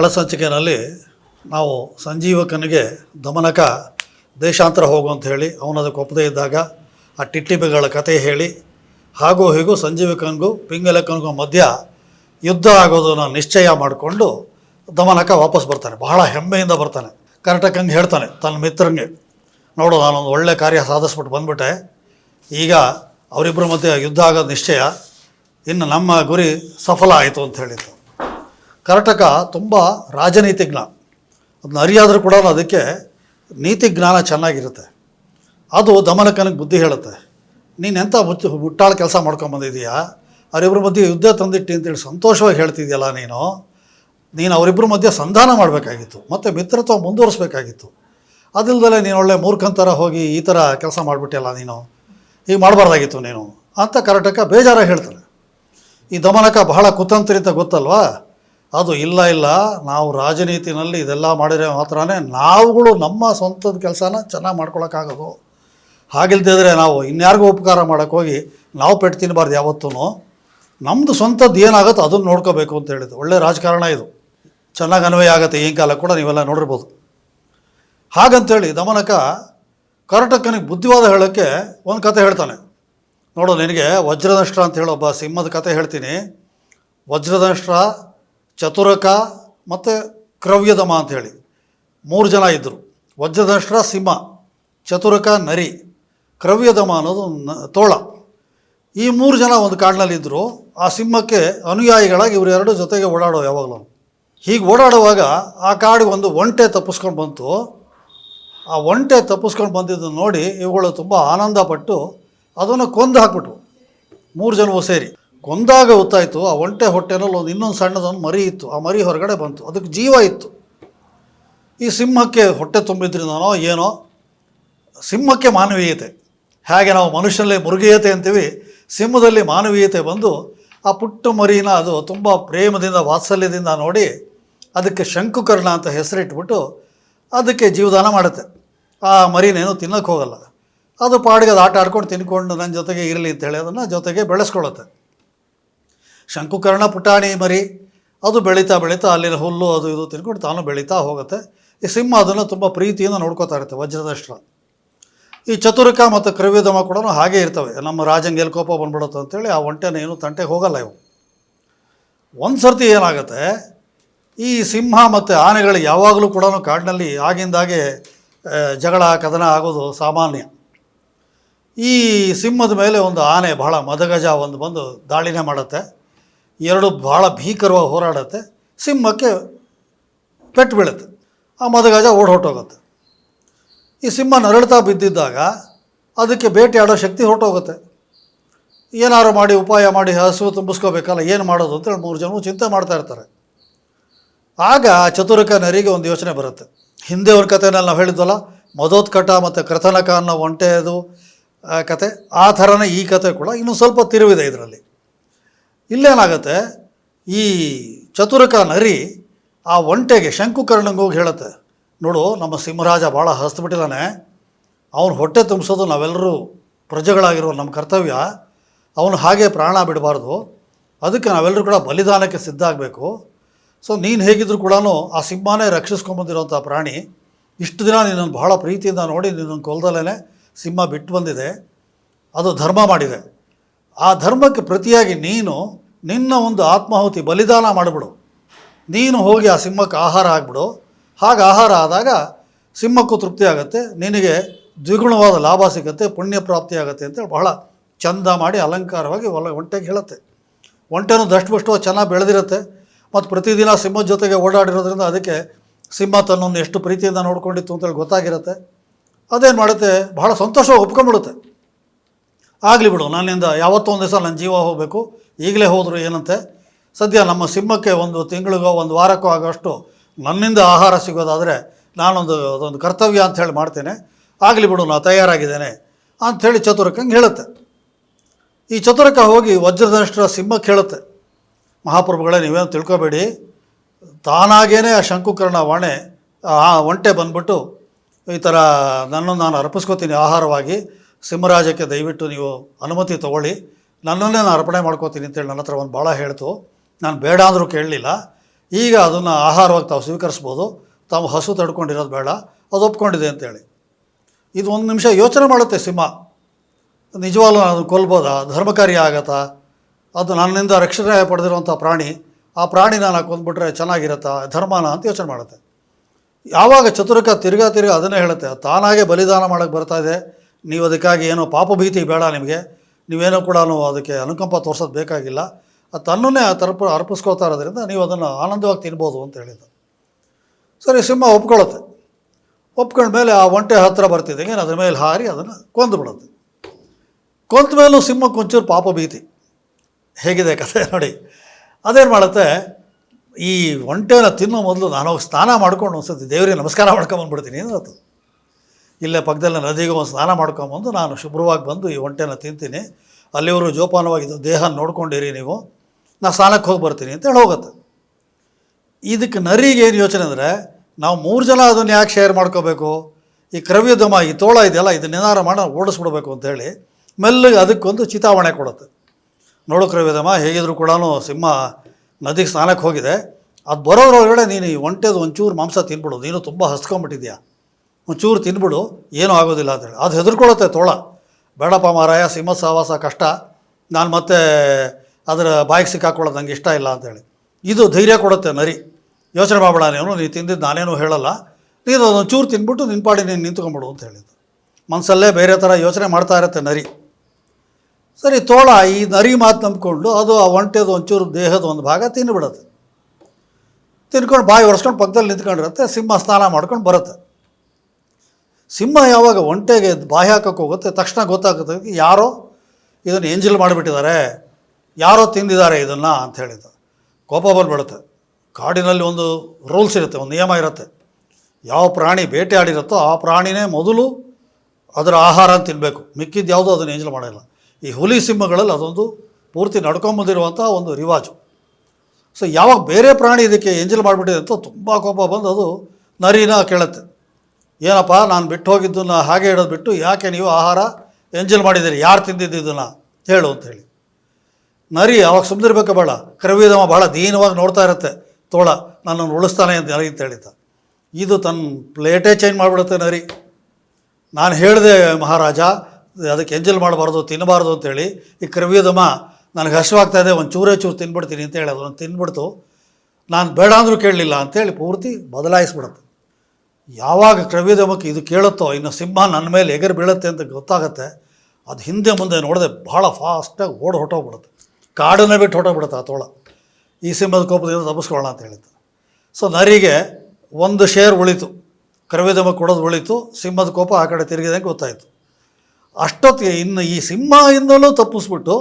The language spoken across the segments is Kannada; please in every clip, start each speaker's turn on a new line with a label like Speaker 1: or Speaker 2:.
Speaker 1: ಕಳಸಂಚಿಕೆಯಲ್ಲಿ ನಾವು ಸಂಜೀವಕನಿಗೆ ದಮನಕ ದೇಶಾಂತರ ಹೋಗು ಅಂತ ಹೇಳಿ ಅವನದಕ್ಕೆ ಒಪ್ಪದೇ ಇದ್ದಾಗ ಆ ಟಿಟ್ಟಿಬೆಗಳ ಕತೆ ಹೇಳಿ, ಹಾಗೂ ಹೀಗೂ ಸಂಜೀವಕನಿಗೂ ಪಿಂಗಲಕ್ಕನಿಗೂ ಮಧ್ಯ ಯುದ್ಧ ಆಗೋದನ್ನು ನಿಶ್ಚಯ ಮಾಡಿಕೊಂಡು ದಮನಕ ವಾಪಸ್ ಬರ್ತಾನೆ. ಬಹಳ ಹೆಮ್ಮೆಯಿಂದ ಬರ್ತಾನೆ. ಕರ್ನಾಟಕಂಗೆ ಹೇಳ್ತಾನೆ, ತನ್ನ ಮಿತ್ರನಿಗೆ ನೋಡು ನಾನೊಂದು ಒಳ್ಳೆ ಕಾರ್ಯ ಸಾಧಿಸ್ಬಿಟ್ಟು ಬಂದ್ಬಿಟ್ಟೆ, ಈಗ ಅವರಿಬ್ಬರ ಮಧ್ಯೆ ಯುದ್ಧ ಆಗೋದು ನಿಶ್ಚಯ, ಇನ್ನು ನಮ್ಮ ಗುರಿ ಸಫಲ ಆಯಿತು ಅಂತ ಹೇಳಿತ್ತು ಕರ್ನಾಟಕ ತುಂಬ ರಾಜನೀತಿಜ್ಞ. ಅದನ್ನ ಅರಿಯಾದರೂ ಕೂಡ ಅದಕ್ಕೆ ನೀತಿ ಜ್ಞಾನ ಚೆನ್ನಾಗಿರುತ್ತೆ. ಅದು ದಮನಕನಿಗೆ ಬುದ್ಧಿ ಹೇಳುತ್ತೆ. ನೀನು ಎಂಥ ಮುಚ್ಚು ಹುಟ್ಟಾಳ ಕೆಲಸ ಮಾಡ್ಕೊಂಬಂದಿದೀಯಾ ಅವರಿಬ್ಬರ ಮಧ್ಯೆ ಯುದ್ಧ ತಂದಿಟ್ಟಿ ಅಂತೇಳಿ ಸಂತೋಷವಾಗಿ ಹೇಳ್ತಿದ್ಯಲ್ಲ ನೀನು? ನೀನು ಅವರಿಬ್ಬರ ಮಧ್ಯೆ ಸಂಧಾನ ಮಾಡಬೇಕಾಗಿತ್ತು. ಮತ್ತು ಮಿತ್ರತ್ವ ಮುಂದುವರಿಸ್ಬೇಕಾಗಿತ್ತು. ಅದಿಲ್ದಲೆ ನೀನು ಒಳ್ಳೆ ಮೂರ್ಖಂತರ ಹೋಗಿ ಈ ಥರ ಕೆಲಸ ಮಾಡಿಬಿಟ್ಟಿಲ್ಲ ನೀನು? ಹೀಗೆ ಮಾಡಬಾರ್ದಾಗಿತ್ತು ನೀನು? ಅಂತ ಕರ್ನಾಟಕ ಬೇಜಾರಾಗಿ ಹೇಳ್ತಾರೆ ಈ ದಮನಕ ಬಹಳ ಕುತಂತ್ರಿ ಅಂತ ಗೊತ್ತಲ್ವಾ? ಅದು ಇಲ್ಲ ಇಲ್ಲ. ನಾವು ರಾಜನೀತಿನಲ್ಲಿ ಇದೆಲ್ಲ ಮಾಡಿದರೆ ಮಾತ್ರನೇ ನಾವುಗಳು ನಮ್ಮ ಸ್ವಂತದ ಕೆಲಸನ ಚೆನ್ನಾಗಿ ಮಾಡ್ಕೊಳಕ್ಕಾಗೋದು. ಹಾಗಿಲ್ದಿದ್ರೆ ನಾವು ಇನ್ಯಾರಿಗೂ ಉಪಕಾರ ಮಾಡೋಕ್ಕೋಗಿ ನಾವು ಪೆಟ್ಟು ತಿನ್ನಬಾರ್ದು ಯಾವತ್ತೂ ನಮ್ಮದು ಸ್ವಂತದ್ದು ಏನಾಗುತ್ತೋ ಅದನ್ನು ನೋಡ್ಕೋಬೇಕು ಅಂತ ಹೇಳಿದ್ದು. ಒಳ್ಳೆ ರಾಜಕಾರಣ ಇದು. ಚೆನ್ನಾಗಿ ಅನ್ವಯ ಆಗುತ್ತೆ ಈ ಕಾಲ ಕೂಡ ನೀವೆಲ್ಲ ನೋಡಿರ್ಬೋದು. ಹಾಗಂತೇಳಿ ದಮನಕ ಕರ್ನಾಟಕನಿಗೆ ಬುದ್ಧಿವಾದ ಹೇಳೋಕ್ಕೆ ಒಂದು ಕತೆ ಹೇಳ್ತಾನೆ. ನೋಡು, ನಿನಗೆ ವಜ್ರದಷ್ಟ್ರ ಅಂತ ಹೇಳೋ ಒಬ್ಬ ಸಿಂಹದ ಕತೆ ಹೇಳ್ತೀನಿ. ವಜ್ರದಷ್ಟ್ರ ಚತುರಕ ಮತ್ತು ಕ್ರವ್ಯದಮ ಅಂತ ಹೇಳಿ. ಮೂರು ಜನ ಇದ್ದರು ವಜ್ರದಷ್ಟ್ರ ಸಿಂಹ. ಚತುರಕ, ನರಿ. ಕ್ರವ್ಯದಮ ಅನ್ನೋದು ತೋಳ. ಈ ಮೂರು ಜನ ಒಂದು ಕಾಡಿನಲ್ಲಿದ್ದರು ಆ ಸಿಂಹಕ್ಕೆ ಅನುಯಾಯಿಗಳಾಗಿ ಇವರು ಎರಡು ಜೊತೆಗೆ ಓಡಾಡೋ ಯಾವಾಗಲೂ. ಹೀಗೆ ಓಡಾಡುವಾಗ ಆ ಕಾಡಿಗೆ ಒಂದು ಒಂಟೆ ತಪ್ಪಿಸ್ಕೊಂಡು ಬಂತು. ಆ ಒಂಟೆ ತಪ್ಪಿಸ್ಕೊಂಡು ಬಂದಿದ್ದನ್ನು ನೋಡಿ ಇವುಗಳು ತುಂಬ ಆನಂದಪಟ್ಟು ಅದನ್ನು ಕೊಂದು ಹಾಕ್ಬಿಟ್ವು ಮೂರು ಜನವೂ ಸೇರಿ. ಕೊಂದಾಗ ಗೊತ್ತಾಯಿತು, ಆ ಒಂಟೆ ಹೊಟ್ಟೆನಲ್ಲಿ ಒಂದು ಇನ್ನೊಂದು ಸಣ್ಣದೊಂದು ಮರಿ ಇತ್ತು. ಆ ಮರಿ ಹೊರಗಡೆ ಬಂತು. ಅದಕ್ಕೆ ಜೀವ ಇತ್ತು. ಈ ಸಿಂಹಕ್ಕೆ ಹೊಟ್ಟೆ ತುಂಬಿದ್ರಿಂದನೋ ಏನೋ ಸಿಂಹಕ್ಕೆ ಮಾನವೀಯತೆ. ಹೇಗೆ ನಾವು ಮನುಷ್ಯನಲ್ಲಿ ಮೃಗೀಯತೆ ಅಂತೀವಿ, ಸಿಂಹದಲ್ಲಿ ಮಾನವೀಯತೆ ಬಂದು ಆ ಪುಟ್ಟ ಮರಿನ ಅದು ತುಂಬ ಪ್ರೇಮದಿಂದ, ವಾತ್ಸಲ್ಯದಿಂದ ನೋಡಿ ಅದಕ್ಕೆ ಶಂಕುಕರ್ಣ ಅಂತ ಹೆಸರಿಟ್ಬಿಟ್ಟು ಅದಕ್ಕೆ ಜೀವದಾನ ಮಾಡುತ್ತೆ. ಆ ಮರಿನೇನು ತಿನ್ನೋಕ್ಕೆ ಹೋಗಲ್ಲ. ಅದು ಪಾಡಿಗೆ ಅದು ಆಟ ಆಡ್ಕೊಂಡು ತಿನ್ಕೊಂಡು ನನ್ನ ಜೊತೆಗೆ ಇರಲಿ ಅಂತ ಹೇಳಿ ಅದನ್ನು ಜೊತೆಗೆ ಬೆಳೆಸ್ಕೊಳ್ಳುತ್ತೆ. ಶಂಕುಕರ್ಣ ಪುಟಾಣಿ ಮರಿ, ಅದು ಬೆಳೀತಾ ಬೆಳೀತಾ ಅಲ್ಲಿನ ಹುಲ್ಲು ಅದು ಇದು ತಿನ್ಕೊಂಡು ತಾನು ಬೆಳೀತಾ ಹೋಗುತ್ತೆ. ಈ ಸಿಂಹ ಅದನ್ನು ತುಂಬ ಪ್ರೀತಿಯಿಂದ ನೋಡ್ಕೋತಾ ಇರುತ್ತೆ ವಜ್ರದಷ್ಟ್ರ ಈ ಚತುರಕ ಮತ್ತು ಕ್ರವ್ಯದಮ ಕೂಡ ಹಾಗೆ ಇರ್ತವೆ. ನಮ್ಮ ರಾಜಂಗೆ ಎಲ್ಲಿ ಕೋಪ ಬಂದ್ಬಿಡುತ್ತೆ ಅಂತೇಳಿ ಆ ಒಂಟೆನ ಏನು ತಂಟೆಗೆ ಹೋಗಲ್ಲ ಇವು. ಒಂದು ಸರ್ತಿ ಏನಾಗುತ್ತೆ, ಈ ಸಿಂಹ ಮತ್ತು ಆನೆಗಳು ಯಾವಾಗಲೂ ಕೂಡ ಕಾಡಿನಲ್ಲಿ ಆಗಿಂದಾಗೆ ಜಗಳ, ಕದನ ಆಗೋದು ಸಾಮಾನ್ಯ. ಈ ಸಿಂಹದ ಮೇಲೆ ಒಂದು ಆನೆ ಬಹಳ ಮದಗಜ ಒಂದು ಬಂದು ದಾಳಿನೇ ಮಾಡುತ್ತೆ. ಎರಡು ಭಾಳ ಭೀಕರವಾಗಿ ಹೋರಾಡುತ್ತೆ. ಸಿಂಹಕ್ಕೆ ಪೆಟ್ಟು ಬೀಳುತ್ತೆ. ಆ ಮದಗಜ ಓಡ್ ಹೊಟ್ಟೋಗುತ್ತೆ ಈ ಸಿಂಹ ನರಳ್ತಾ ಬಿದ್ದಿದ್ದಾಗ ಅದಕ್ಕೆ ಬೇಟೆಯಾಡೋ ಶಕ್ತಿ ಹೊರಟೋಗುತ್ತೆ. ಏನಾರು ಮಾಡಿ ಉಪಾಯ ಮಾಡಿ ಹಸು ತುಂಬಿಸ್ಕೋಬೇಕಲ್ಲ, ಏನು ಮಾಡೋದು ಅಂತೇಳಿ ಮೂರು ಜನ ಚಿಂತೆ ಮಾಡ್ತಾ ಇರ್ತಾರೆ. ಆಗ ಚತುರಕ ನರಿಗೆ ಒಂದು ಯೋಚನೆ ಬರುತ್ತೆ. ಹಿಂದೆ ಅವ್ರ ಕಥೆನಲ್ಲಿ ನಾವು ಹೇಳಿದ್ವಲ್ಲ, ಮದೋತ್ಕಟ ಮತ್ತು ಕೃತನಕ ಅನ್ನೋ ಒಂಟೆದು ಕತೆ, ಆ ಥರನೇ ಈ ಕತೆ ಕೂಡ ಇನ್ನೂ ಸ್ವಲ್ಪ ತಿರುವಿದೆ ಇದರಲ್ಲಿ. ಇಲ್ಲೇನಾಗುತ್ತೆ? ಈ ಚತುರಕ ನರಿ ಆ ಒಂಟೆಗೆ ಶಂಕುಕರ್ಣಂಗೆ ಹೋಗಿ ಹೇಳುತ್ತೆ. ನೋಡು, ನಮ್ಮ ಸಿಂಹರಾಜ ಭಾಳ ಹಸ್ತ್ಬಿಟ್ಟಿದ್ದಾನೆ ಅವನು ಹೊಟ್ಟೆ ತುಂಬಿಸೋದು ನಾವೆಲ್ಲರೂ ಪ್ರಜೆಗಳಾಗಿರೋ ನಮ್ಮ ಕರ್ತವ್ಯ. ಅವನು ಹಾಗೆ ಪ್ರಾಣ ಬಿಡಬಾರ್ದು. ಅದಕ್ಕೆ ನಾವೆಲ್ಲರೂ ಕೂಡ ಬಲಿದಾನಕ್ಕೆ ಸಿದ್ಧ ಆಗಬೇಕು. ಸೊ, ನೀನು ಹೇಗಿದ್ರು ಕೂಡ ಆ ಸಿಂಹನೇ ರಕ್ಷಿಸ್ಕೊಂಬಂದಿರೋಂಥ ಪ್ರಾಣಿ, ಇಷ್ಟು ದಿನ ನಿನ್ನನ್ನು ಬಹಳ ಪ್ರೀತಿಯಿಂದ ನೋಡಿ ನಿನ್ನನ್ನು ಕೊಲ್ದಲೇ ಸಿಂಹ ಬಿಟ್ಟು ಬಂದಿದೆ. ಅದು ಧರ್ಮ ಮಾಡಿದೆ. ಆ ಧರ್ಮಕ್ಕೆ ಪ್ರತಿಯಾಗಿ ನೀನು ನಿನ್ನ ಒಂದು ಆತ್ಮಾಹುತಿ ಬಲಿದಾನ ಮಾಡಿಬಿಡು. ನೀನು ಹೋಗಿ ಆ ಸಿಂಹಕ್ಕೆ ಆಹಾರ ಆಗಿಬಿಡು ಹಾಗೆ ಆಹಾರ ಆದಾಗ ಸಿಂಹಕ್ಕೂ ತೃಪ್ತಿ ಆಗುತ್ತೆ, ನಿನಗೆ ದ್ವಿಗುಣವಾದ ಲಾಭ ಸಿಗುತ್ತೆ, ಪುಣ್ಯ ಪ್ರಾಪ್ತಿ ಆಗುತ್ತೆ ಅಂತೇಳಿ ಬಹಳ ಚಂದ ಮಾಡಿ ಅಲಂಕಾರವಾಗಿ ಒಲ ಒಂಟೆಗೆ ಹೇಳುತ್ತೆ. ಒಂಟೆನೂ ದಷ್ಟಪುಷ್ಟು ಚೆನ್ನಾಗಿ ಬೆಳೆದಿರುತ್ತೆ. ಮತ್ತು ಪ್ರತಿದಿನ ಸಿಂಹದ ಜೊತೆಗೆ ಓಡಾಡಿರೋದ್ರಿಂದ ಅದಕ್ಕೆ ಸಿಂಹ ತನ್ನೊಂದು ಎಷ್ಟು ಪ್ರೀತಿಯಿಂದ ನೋಡ್ಕೊಂಡಿತ್ತು ಅಂತೇಳಿ ಗೊತ್ತಾಗಿರುತ್ತೆ. ಅದೇನು ಮಾಡುತ್ತೆ? ಬಹಳ ಸಂತೋಷವಾಗಿ ಒಪ್ಕೊಂಡ್ಬಿಡುತ್ತೆ. ಆಗಲಿ ಬಿಡು, ನನ್ನಿಂದ ಯಾವತ್ತೋ ಒಂದು ದಿವಸ ನನ್ನ ಜೀವ ಹೋಗಬೇಕು. ಈಗಲೇ ಹೋದರು ಏನಂತೆ? ಸದ್ಯ ನಮ್ಮ ಸಿಂಹಕ್ಕೆ ಒಂದು ತಿಂಗಳಿಗೋ, ಒಂದು ವಾರಕ್ಕೋ ಆಗೋಷ್ಟು ನನ್ನಿಂದ ಆಹಾರ ಸಿಗೋದಾದರೆ ನಾನೊಂದು, ಅದೊಂದು ಕರ್ತವ್ಯ ಅಂತ ಹೇಳಿ ಮಾಡ್ತೇನೆ. ಆಗಲಿ ಬಿಡು ನಾನು ತಯಾರಾಗಿದ್ದೇನೆ ಅಂಥೇಳಿ ಚತುರಕಂಗೆ ಹೇಳುತ್ತೆ. ಈ ಚತುರಕ ಹೋಗಿ ವಜ್ರದಷ್ಟರ ಸಿಂಹಕ್ಕೆ ಹೇಳುತ್ತೆ. ಮಹಾಪ್ರಭುಗಳೇ, ನೀವೇನು ತಿಳ್ಕೊಬೇಡಿ. ತಾನಾಗೇನೆ ಆ ಶಂಕುಕರ್ಣ ವಾಣೆ ಆ ಒಂಟೆ ಬಂದ್ಬಿಟ್ಟು ಈ ಥರ ನನ್ನನ್ನು ನಾನು ಅರ್ಪಿಸ್ಕೋತೀನಿ ಆಹಾರವಾಗಿ. ಸಿಂಹರಾಜಕ್ಕೆ ದಯವಿಟ್ಟು ನೀವು ಅನುಮತಿ ತೊಗೊಳ್ಳಿ. ನನ್ನನ್ನೇ ನಾನು ಅರ್ಪಣೆ ಮಾಡ್ಕೋತೀನಿ ಅಂತೇಳಿ ನನ್ನ ಹತ್ರ ಒಂದು ಭಾಳ ಹೇಳ್ತು. ನಾನು ಬೇಡ ಅಂದರೂ ಕೇಳಲಿಲ್ಲ. ಈಗ ಅದನ್ನು ಆಹಾರವಾಗಿ ತಾವು ಸ್ವೀಕರಿಸ್ಬೋದು. ತಾವು ಹಸು ತಡ್ಕೊಂಡಿರೋದು ಬೇಡ. ಅದು ಒಪ್ಕೊಂಡಿದೆ ಅಂತೇಳಿ. ಇದು ಒಂದು ನಿಮಿಷ ಯೋಚನೆ ಮಾಡುತ್ತೆ ಸಿಂಹ. ನಿಜವಾಗ್ಲೂ ನಾನು ಕೊಲ್ಬೋದಾ? ಧರ್ಮಕಾರ್ಯ ಆಗತ್ತಾ? ಅದು ನನ್ನಿಂದ ರಕ್ಷಣೆ ಪಡೆದಿರುವಂಥ ಪ್ರಾಣಿ. ಆ ಪ್ರಾಣಿ ನಾನು ಕೊಂದ್ಬಿಟ್ರೆ ಚೆನ್ನಾಗಿರತ್ತಾ? ಧರ್ಮನ ಅಂತ ಯೋಚನೆ ಮಾಡುತ್ತೆ. ಯಾವಾಗ ಚತುರಕ ತಿರ್ಗಾ ತಿರ್ಗಾ ಅದನ್ನೇ ಹೇಳುತ್ತೆ. ತಾನಾಗೆ ಬಲಿದಾನ ಮಾಡೋಕ್ಕೆ ಬರ್ತಾ ಇದೆ. ನೀವು ಅದಕ್ಕಾಗಿ ಏನೋ ಪಾಪಭೀತಿ ಬೇಡ ನಿಮಗೆ. ನೀವೇನೋ ಕೂಡ ಅದಕ್ಕೆ ಅನುಕಂಪ ತೋರ್ಸೋದು ಬೇಕಾಗಿಲ್ಲ. ಅದು ತನ್ನನ್ನೇ ತರ್ಪ ಅರ್ಪಿಸ್ಕೋತಾ ಇರೋದ್ರಿಂದ ನೀವು ಅದನ್ನು ಆನಂದವಾಗಿ ತಿನ್ಬೋದು ಅಂತ ಹೇಳಿದ್ದು. ಸರಿ, ಸಿಂಹ ಒಪ್ಕೊಳ್ಳುತ್ತೆ. ಒಪ್ಕೊಂಡ್ಮೇಲೆ ಆ ಒಂಟೆ ಹತ್ತಿರ ಬರ್ತಿದ್ದಂಗೆ ಅದ್ರ ಮೇಲೆ ಹಾರಿ ಅದನ್ನು ಕೊಂದು ಬಿಡುತ್ತೆ. ಕೊಂದ ಮೇಲೂ ಸಿಂಹಕ್ಕೆ ಒಂಚೂರು ಪಾಪ ಭೀತಿ. ಹೇಗಿದೆ ಕಥೆ ನೋಡಿ. ಅದೇನು ಮಾಡುತ್ತೆ? ಈ ಒಂಟೆನ ತಿನ್ನೋ ಮೊದಲು ನಾನು ಸ್ನಾನ ಮಾಡ್ಕೊಂಡು ಒಂದ್ಸತಿ ದೇವರಿಗೆ ನಮಸ್ಕಾರ ಮಾಡ್ಕೊಂಬಂದ್ಬಿಡ್ತೀನಿ ಅನ್ನೋದು ಇಲ್ಲೇ ಪಕ್ಕದಲ್ಲಿ ನದಿಗೆ ಒಂದು ಸ್ನಾನ ಮಾಡ್ಕೊಂಬಂದು ನಾನು ಶುಭ್ರವಾಗಿ ಬಂದು ಈ ಒಂಟೆನ ತಿಂತೀನಿ. ಅಲ್ಲಿವರು ಜೋಪಾನವಾಗಿ ಇದು ದೇಹ ನೋಡ್ಕೊಂಡಿರಿ ನೀವು. ನಾನು ಸ್ನಾನಕ್ಕೆ ಹೋಗಿ ಬರ್ತೀನಿ ಅಂತೇಳಿ ಹೋಗುತ್ತೆ. ಇದಕ್ಕೆ ನರಿಗೆ ಏನು ಯೋಚನೆ ಅಂದರೆ, ನಾವು ಮೂರು ಜನ ಅದನ್ನು ಯಾಕೆ ಶೇರ್ ಮಾಡ್ಕೋಬೇಕು? ಈ ಕ್ರವ್ಯೋದ್ಯಮ, ಈ ತೋಳ ಇದೆಯಲ್ಲ ಇದನ್ನೇನಾರ ಮಾಡಿ ಓಡಿಸ್ಬಿಡ್ಬೇಕು ಅಂತೇಳಿ ಮೆಲ್ಲಗೆ ಅದಕ್ಕೊಂದು ಚಿತಾವಣೆ ಕೊಡುತ್ತೆ. ನೋಡು ಕ್ರವ್ಯೋದ್ಯಮ, ಹೇಗಿದ್ರು ಕೂಡ ಸಿಂಹ ನದಿಗೆ ಸ್ನಾನಕ್ಕೆ ಹೋಗಿದೆ. ಅದು ಬರೋರೊಳಗಡೆ ನೀನು ಈ ಒಂಟೆದು ಒಂಚೂರು ಮಾಂಸ ತಿನ್ಬಿಡು. ನೀನು ತುಂಬ ಹಸ್ಕೊಂಬಿಟ್ಟಿದ್ಯಾ ಒಂಚೂರು ತಿನ್ಬಿಡು, ಏನೂ ಆಗೋದಿಲ್ಲ ಅಂತೇಳಿ ಅದು ಹೆದರ್ಕೊಳ್ಳುತ್ತೆ ತೋಳ. ಬೇಡಪ್ಪ ಮಾರಾಯ, ಸಿಂಹ ಸಹವಾಸ ಕಷ್ಟ. ನಾನು ಮತ್ತೆ ಅದರ ಬಾಯಿಗೆ ಸಿಕ್ಕಾಕೊಳ್ಳೋದು ನನಗೆ ಇಷ್ಟ ಇಲ್ಲ ಅಂತೇಳಿ ಇದು ಧೈರ್ಯ ಕೊಡುತ್ತೆ ನರಿ. ಯೋಚನೆ ಮಾಡಬೇಡ ನೀನು ನೀನು ತಿಂದಿದ್ದು ನಾನೇನು ಹೇಳಲ್ಲ. ನೀನು ಅದೊಂದು ಚೂರು ತಿನ್ಬಿಟ್ಟು ನಿನ್ನ ಪಾಡಿ ನೀನು ನಿಂತ್ಕೊಂಬಿಡು ಅಂತ ಹೇಳಿದ್ದು ಮನಸ್ಸಲ್ಲೇ ಬೇರೆ ಥರ ಯೋಚನೆ ಮಾಡ್ತಾ ಇರುತ್ತೆ ನರಿ. ಸರಿ ತೋಳ, ಈ ನರಿ ಮಾತು ನಂಬಿಕೊಂಡು ಅದು ಆ ಒಂಟೆದು ಒಂಚೂರು ದೇಹದ ಒಂದು ಭಾಗ ತಿಂದುಬಿಡುತ್ತೆ ತಿನ್ಕೊಂಡು ಬಾಯಿ ಒರೆಸ್ಕೊಂಡು ಪಕ್ಕದಲ್ಲಿ ನಿಂತ್ಕೊಂಡಿರುತ್ತೆ, ಸಿಂಹ ಸ್ನಾನ ಮಾಡ್ಕೊಂಡು ಬರುತ್ತೆ. ಸಿಂಹ ಯಾವಾಗ ಒಂಟೆಗೆ ಬಾಯಿ ಹೋಗುತ್ತೆ, ತಕ್ಷಣ ಗೊತ್ತಾಗುತ್ತೆ, ಯಾರೋ ಇದನ್ನು ಎಂಜಲ್ ಮಾಡಿಬಿಟ್ಟಿದ್ದಾರೆ, ಯಾರೋ ತಿಂದಿದ್ದಾರೆ ಇದನ್ನು ಅಂತ ಹೇಳಿದ ಕೋಪ ಬಂದುಬಿಡುತ್ತೆ. ಕಾಡಿನಲ್ಲಿ ಒಂದು ರೂಲ್ಸ್ ಇರುತ್ತೆ, ಒಂದು ನಿಯಮ ಇರುತ್ತೆ. ಯಾವ ಪ್ರಾಣಿ ಬೇಟೆ ಆಡಿರುತ್ತೋ ಆ ಪ್ರಾಣಿನೇ ಮೊದಲು ಅದರ ಆಹಾರ ತಿನ್ನಬೇಕು ಮಿಕ್ಕಿದ್ದು ಯಾವುದೂ ಅದನ್ನು ಎಂಜಲ್ ಮಾಡೋಲ್ಲ. ಈ ಹುಲಿ ಸಿಂಹಗಳಲ್ಲಿ ಅದೊಂದು ಪೂರ್ತಿ ನಡ್ಕೊಂಬಂದಿರುವಂಥ ಒಂದು ರಿವಾಜು. ಸೊ ಯಾವಾಗ ಬೇರೆ ಪ್ರಾಣಿ ಇದಕ್ಕೆ ಎಂಜಲ್ ಮಾಡಿಬಿಟ್ಟಿದೆ ಅಂತ ತುಂಬ ಕೋಪ ಬಂದು ಅದು ನರಿನ ಕೇಳುತ್ತೆ. ಏನಪ್ಪ, ನಾನು ಬಿಟ್ಟು ಹೋಗಿದ್ದನ್ನು ಹಾಗೆ ಇಡೋದು ಬಿಟ್ಟು ಯಾಕೆ ನೀವು ಆಹಾರ ಎಂಜಲ್ ಮಾಡಿದ್ದೀರಿ? ಯಾರು ತಿಂದಿದ್ದು ಇದನ್ನು? ಹೇಳು ಅಂತೇಳಿ ನರಿ, ಅವಾಗ ಸುಮ್ಮನಿರ್ಬೇಕು ಬೇಡ. ಕ್ರವ್ಯದವ ಭಾಳ ದೀನವಾಗಿ ನೋಡ್ತಾ ಇರುತ್ತೆ. ತೋಳ, ನನ್ನನ್ನು ಉಳಿಸ್ತಾನೆ ಅಂತ ನರಿ ಅಂತ ಹೇಳಿದ್ದ. ಇದು ತನ್ನ ಪ್ಲೇಟೇ ಚೇಂಜ್ ಮಾಡಿಬಿಡುತ್ತೆ ನರಿ. ನಾನು ಹೇಳಿದೆ, ಮಹಾರಾಜ, ಅದಕ್ಕೆ ಎಂಜಲ್ ಮಾಡಬಾರ್ದು, ತಿನ್ನಬಾರ್ದು ಅಂತೇಳಿ ಈ ಕ್ರವ್ಯಧಮ ನನಗೆ ಹಸಿವಾಗ್ತಾ ಇದೆ, ಒಂದು ಚೂರೇ ಚೂರು ತಿನ್ಬಿಡ್ತೀನಿ ಅಂತ ಹೇಳಿ, ಅದನ್ನು ತಿನ್ಬಿಡ್ತು. ನಾನು ಬೇಡ ಅಂದರೂ ಕೇಳಲಿಲ್ಲ ಅಂತೇಳಿ ಪೂರ್ತಿ ಬದಲಾಯಿಸ್ಬಿಡುತ್ತೆ. ಯಾವಾಗ ಕ್ರವ್ಯದಮಕ್ಕೆ ಇದು ಕೇಳುತ್ತೋ, ಇನ್ನು ಸಿಂಹ ನನ್ನ ಮೇಲೆ ಎಗರು ಬೀಳುತ್ತೆ ಅಂತ ಗೊತ್ತಾಗುತ್ತೆ, ಅದು ಹಿಂದೆ ಮುಂದೆ ನೋಡದೆ ಭಾಳ ಫಾಸ್ಟಾಗಿ ಓಡಿ ಹೊಟ್ಟೋಗ್ಬಿಡುತ್ತೆ ಕಾಡನ್ನೇ ಬಿಟ್ಟು ಹೊಟ್ಟೋಗ್ಬಿಡುತ್ತೆ ಆ ತೋಳ. ಈ ಸಿಂಹದ ಕೋಪದಿಂದ ತಪ್ಪಿಸ್ಕೊಳ್ಳೋಣ ಅಂತ ಹೇಳಿತ್ತು ಸೊ ನರಿಗೆ ಒಂದು ಶೇರ್ ಉಳಿತು. ಕ್ರವ್ಯದಮ ಕೊಡೋದು ಉಳಿತು, ಸಿಂಹದ ಕೋಪ ಆ ಕಡೆ ತಿರುಗಿದಂಗೆ ಗೊತ್ತಾಯಿತು. ಅಷ್ಟೊತ್ತಿಗೆ ಇನ್ನು ಈ ಸಿಂಹದಿಂದಲೂ ತಪ್ಪಿಸ್ಬಿಟ್ಟು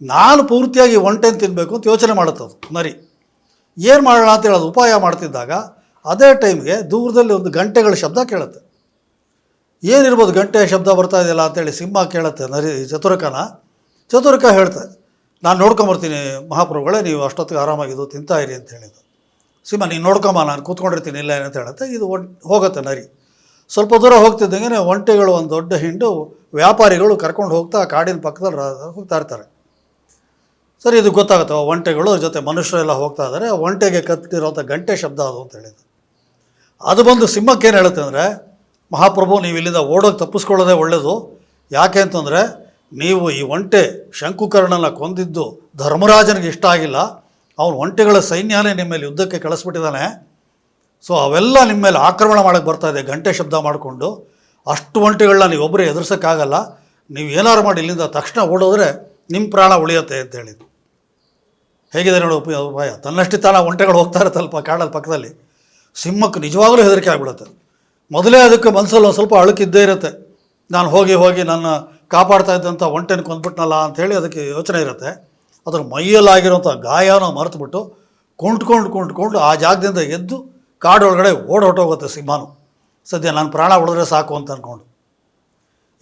Speaker 1: ನಾನು ಪೂರ್ತಿಯಾಗಿ ಒಂಟೆನ್ ತಿನ್ನಬೇಕು ಅಂತ ಯೋಚನೆ ಮಾಡುತ್ತದು ನರಿ. ಏನು ಮಾಡೋಣ ಅಂತೇಳಿ ಅದು ಉಪಾಯ ಮಾಡ್ತಿದ್ದಾಗ ಅದೇ ಟೈಮ್ಗೆ ದೂರದಲ್ಲಿ ಒಂದು ಗಂಟೆಗಳ ಶಬ್ದ ಕೇಳುತ್ತೆ. ಏನಿರ್ಬೋದು ಗಂಟೆ ಶಬ್ದ ಬರ್ತಾ ಇದೆಯಲ್ಲ ಅಂತೇಳಿ ಸಿಂಹ ಕೇಳುತ್ತೆ, ನರಿ ಚತುರಕನ. ಚತುರಕ ಹೇಳ್ತೆ, ನಾನು ನೋಡ್ಕೊಂಬರ್ತೀನಿ ಮಹಾಪ್ರಭುಗಳೇ, ನೀವು ಅಷ್ಟೊತ್ತಿಗೆ ಆರಾಮಾಗಿದ್ದು ತಿಂತಾ ಇರಿ ಅಂತ ಹೇಳಿದ್ದು. ಸಿಂಹ, ನೀನು ನೋಡ್ಕೊಂಬ ನಾನು ಕೂತ್ಕೊಂಡಿರ್ತೀನಿ, ಇಲ್ಲ ಅಂತ ಹೇಳುತ್ತೆ. ಇದು ಹೋಗುತ್ತೆ ನರಿ. ಸ್ವಲ್ಪ ದೂರ ಹೋಗ್ತಿದ್ದಂಗೆ ಒಂಟೆಗಳು, ಒಂದು ದೊಡ್ಡ ಹಿಂಡು ವ್ಯಾಪಾರಿಗಳು ಕರ್ಕೊಂಡು ಹೋಗ್ತಾ ಕಾಡಿನ ಪಕ್ಕದಲ್ಲಿ ಹೋಗ್ತಾ ಇರ್ತಾರೆ. ಸರಿ, ಇದು ಗೊತ್ತಾಗುತ್ತೆ ಒಂಟೆಗಳು ಜೊತೆ ಮನುಷ್ಯರೆಲ್ಲ ಹೋಗ್ತಾ ಇದ್ದಾರೆ ಒಂಟೆಗೆ ಕತ್ತಿರೋಂಥ ಗಂಟೆ ಶಬ್ದ ಅದು ಅಂತ ಹೇಳಿದ್ದು. ಅದು ಬಂದು ಸಿಂಹಕ್ಕೆ ಏನು ಹೇಳುತ್ತೆ ಅಂದರೆ, ಮಹಾಪ್ರಭು, ನೀವು ಇಲ್ಲಿಂದ ಓಡೋಗಿ ತಪ್ಪಿಸ್ಕೊಳ್ಳೋದೇ ಒಳ್ಳೆಯದು ಯಾಕೆ ಅಂತಂದರೆ, ನೀವು ಈ ಒಂಟೆ ಶಂಕುಕರ್ಣನ ಕೊಂದಿದ್ದು ಧರ್ಮರಾಜನಿಗೆ ಇಷ್ಟ ಆಗಿಲ್ಲ. ಅವನು ಒಂಟೆಗಳ ಸೈನ್ಯನೇ ನಿಮ್ಮ ಮೇಲೆ ಯುದ್ಧಕ್ಕೆ ಕಳಿಸ್ಬಿಟ್ಟಿದ್ದಾನೆ. ಸೊ, ಅವೆಲ್ಲ ನಿಮ್ಮ ಮೇಲೆ ಆಕ್ರಮಣ ಮಾಡೋಕ್ಕೆ ಬರ್ತಾ ಇದೆ, ಗಂಟೆ ಶಬ್ದ ಮಾಡಿಕೊಂಡು. ಅಷ್ಟು ಒಂಟೆಗಳನ್ನ ನೀವು ಒಬ್ಬರೇ ಎದುರಿಸೋಕ್ಕಾಗಲ್ಲ. ನೀವು ಏನಾದ್ರು ಮಾಡಿ ಇಲ್ಲಿಂದ ತಕ್ಷಣ ಓಡೋದ್ರೆ ನಿಮ್ಮ ಪ್ರಾಣ ಉಳಿಯುತ್ತೆ ಅಂತ ಹೇಳಿದ್ದು ಹೇಗಿದೆ ನೋಡಿ ಉಪ ಉಪಾಯ ತನ್ನಷ್ಟೇ ತಾನ ಒಂಟೆಗಳು ಹೋಗ್ತಾರೆ ಇರುತ್ತಲ್ಪ ಕಾಡಲ್ಲಿ ಪಕ್ಕದಲ್ಲಿ? ಸಿಂಹಕ್ಕೆ ನಿಜವಾಗಲೂ ಹೆದರಿಕೆ ಆಗ್ಬಿಡುತ್ತೆ. ಮೊದಲೇ ಅದಕ್ಕೆ ಮನಸ್ಸಲ್ಲಿ ಒಂದು ಸ್ವಲ್ಪ ಅಳುಕಿದ್ದೇ ಇರುತ್ತೆ. ನಾನು ಹೋಗಿ ಹೋಗಿ ನನ್ನ ಕಾಪಾಡ್ತಾ ಇದ್ದಂಥ ಒಂಟೆನ ಕೊಂದ್ಬಿಟ್ನಲ್ಲ ಅಂಥೇಳಿ ಅದಕ್ಕೆ ಯೋಚನೆ ಇರುತ್ತೆ. ಅದ್ರ ಮೈಯಲ್ಲಾಗಿರೋಂಥ ಗಾಯನ ಮರೆತುಬಿಟ್ಟು ಕುಂಟ್ಕೊಂಡು ಕುಂಟ್ಕೊಂಡು ಆ ಜಾಗದಿಂದ ಎದ್ದು ಕಾಡೊಳಗಡೆ ಓಡ್ ಹೊಟ್ಟೋಗುತ್ತೆ ಸಿಂಹನು. ಸದ್ಯ ನಾನು ಪ್ರಾಣ ಉಳಿದ್ರೆ ಸಾಕು ಅಂತ ಅಂದ್ಕೊಂಡು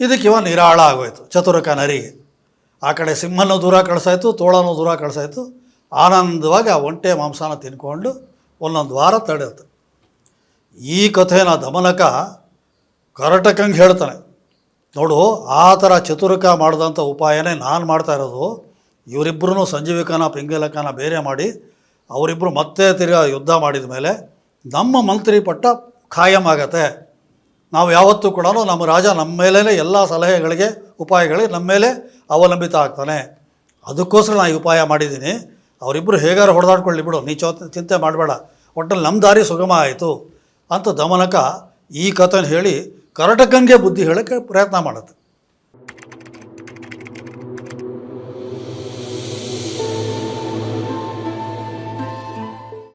Speaker 1: ಇದಕ್ಕೆ ಇವ ನಿರಾಳ ಆಗೋಯ್ತು ಚತುರಕ ನರಿಗೆ. ಆ ಕಡೆ ಸಿಂಹನೂ ದೂರ ಕಳಿಸಾಯ್ತು, ತೋಳನೂ ದೂರ ಕಳಿಸಾಯ್ತು. ಆನಂದವಾಗಿ ಆ ಒಂಟೆ ಮಾಂಸನ ತಿನ್ಕೊಂಡು ಒಂದೊಂದು ವಾರ ತಡೆಯುತ್ತೆ. ಈ ಕಥೆನ ದಮನಕ ಕರಟಕಂಗೆ ಹೇಳ್ತಾನೆ. ನೋಡು, ಆ ಥರ ಚತುರಕ ಮಾಡಿದಂಥ ಉಪಾಯನೇ ನಾನು ಮಾಡ್ತಾ ಇರೋದು. ಇವರಿಬ್ಬರೂ ಸಂಜೀವಿಕನ, ಪಿಂಗಲಕನ ಬೇರೆ ಮಾಡಿ ಅವರಿಬ್ಬರು ಮತ್ತೆ ತಿರ್ಗಾ ಯುದ್ಧ ಮಾಡಿದ ಮೇಲೆ ನಮ್ಮ ಮಂತ್ರಿ ಪಟ್ಟ ಖಾಯಂ ಆಗತ್ತೆ. ನಾವು ಯಾವತ್ತೂ ಕೂಡ ನಮ್ಮ ರಾಜ ನಮ್ಮ ಮೇಲೇ ಎಲ್ಲ ಸಲಹೆಗಳಿಗೆ, ಉಪಾಯಗಳಿಗೆ ನಮ್ಮ ಮೇಲೆ ಅವಲಂಬಿತ ಆಗ್ತಾನೆ. ಅದಕ್ಕೋಸ್ಕರ ನಾನು ಈ ಉಪಾಯ ಮಾಡಿದ್ದೀನಿ. ಅವರಿಬ್ಬರು ಹೇಗಾರು ಹೊಡೆದಾಡ್ಕೊಳ್ಳಿ ಬಿಡು, ನೀ ಚಿಂತೆ ಮಾಡಬೇಡ. ಒಟ್ಟಲ್ಲಿ ನಮ್ಮ ದಾರಿ ಸುಗಮ ಆಯಿತು. ಅಂತ ದಮನಕ ಈ ಕಥನ ಹೇಳಿ ಕರಟಕನಿಗೆ ಬುದ್ಧಿ ಹೇಳೋಕ್ಕೆ ಪ್ರಯತ್ನ ಮಾಡುತ್ತೆ.